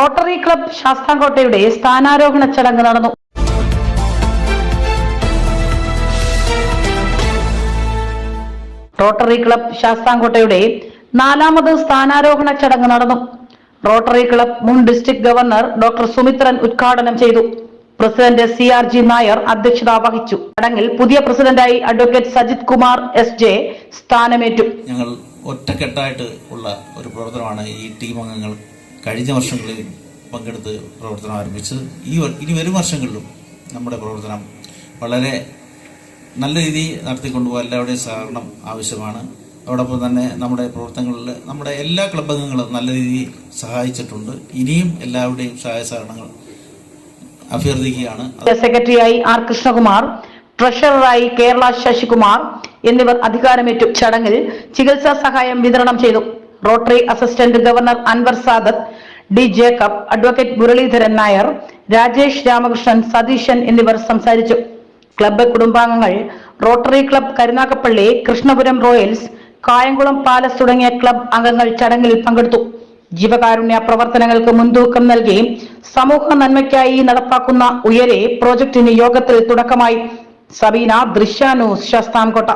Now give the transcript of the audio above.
Rotary club ശാസ്താംകോട്ടയുടെ സ്ഥാനാരോഹണ ചടങ്ങ് നടന്നു. Rotary club ശാസ്താംകോട്ടയുടെ നാലാമത് സ്ഥാനാരോഹണ ചടങ്ങ് നടന്നു. റോട്ടറി ക്ലബ് മുൻ ഡിസ്ട്രിക്ട് ഗവർണർ ഡോക്ടർ സുമിത്രൻ ഉദ്ഘാടനം ചെയ്തു. President C R G Nair അധ്യക്ഷത വഹിച്ചു. ചടങ്ങിൽ പുതിയ പ്രസിഡന്റായി advocate Sajith Kumar S J സ്ഥാനമേറ്റു. ഞങ്ങൾ ഒറ്റക്കെട്ടായിട്ട് ഉള്ള ഒരു പ്രവർത്തനമാണ് ഈ ടീം അംഗങ്ങൾ കഴിഞ്ഞ വർഷങ്ങളിൽ പങ്കെടുത്ത് പ്രവർത്തനം ആരംഭിച്ചത്. ഈ ഇനി വരും വർഷങ്ങളിലും നമ്മുടെ പ്രവർത്തനം വളരെ നല്ല രീതിയിൽ നടത്തിക്കൊണ്ടുപോകാൻ എല്ലാവരുടെയും സഹകരണം ആവശ്യമാണ്. അതോടൊപ്പം തന്നെ നമ്മുടെ പ്രവർത്തനങ്ങളിൽ നമ്മുടെ എല്ലാ ക്ലബ് അംഗങ്ങളും നല്ല രീതിയിൽ സഹായിച്ചിട്ടുണ്ട്. ഇനിയും എല്ലാവരുടെയും സഹായ സഹകരണങ്ങൾ അഭ്യർത്ഥിക്കുകയാണ്. സെക്രട്ടറിയായി ആർ കൃഷ്ണകുമാർ ട്രഷററായി കേരള ശശികുമാർ എന്നിവർ അധികാരമേറ്റു ചടങ്ങിൽ ചികിത്സാ സഹായം വിതരണം ചെയ്തു. Rotary assistant governor Anwar Sadath D Jacob advocate Muraleedharan Nair Rajesh Ramakrishnan Satheesan എന്നിവർ സംസാരിച്ചു. ക്ലബ്ബ് കുടുംബാംഗങ്ങൾ rotary club Karunagappally Krishnapuram royals Kayamkulam palace തുടങ്ങിയ ക്ലബ് അംഗങ്ങൾ ചടങ്ങിൽ പങ്കെടുത്തു. ജീവകാരുണ്യ പ്രവർത്തനങ്ങൾക്ക് മുൻതൂക്കം നൽകി സമൂഹ നന്മയ്ക്കായി നടപ്പാക്കുന്ന ഉയരെ പ്രോജക്ടിന് യോഗത്തിൽ തുടക്കമായി. സബീന ദൃശ്യാനൂസ് ശാസ്താംകോട്ട.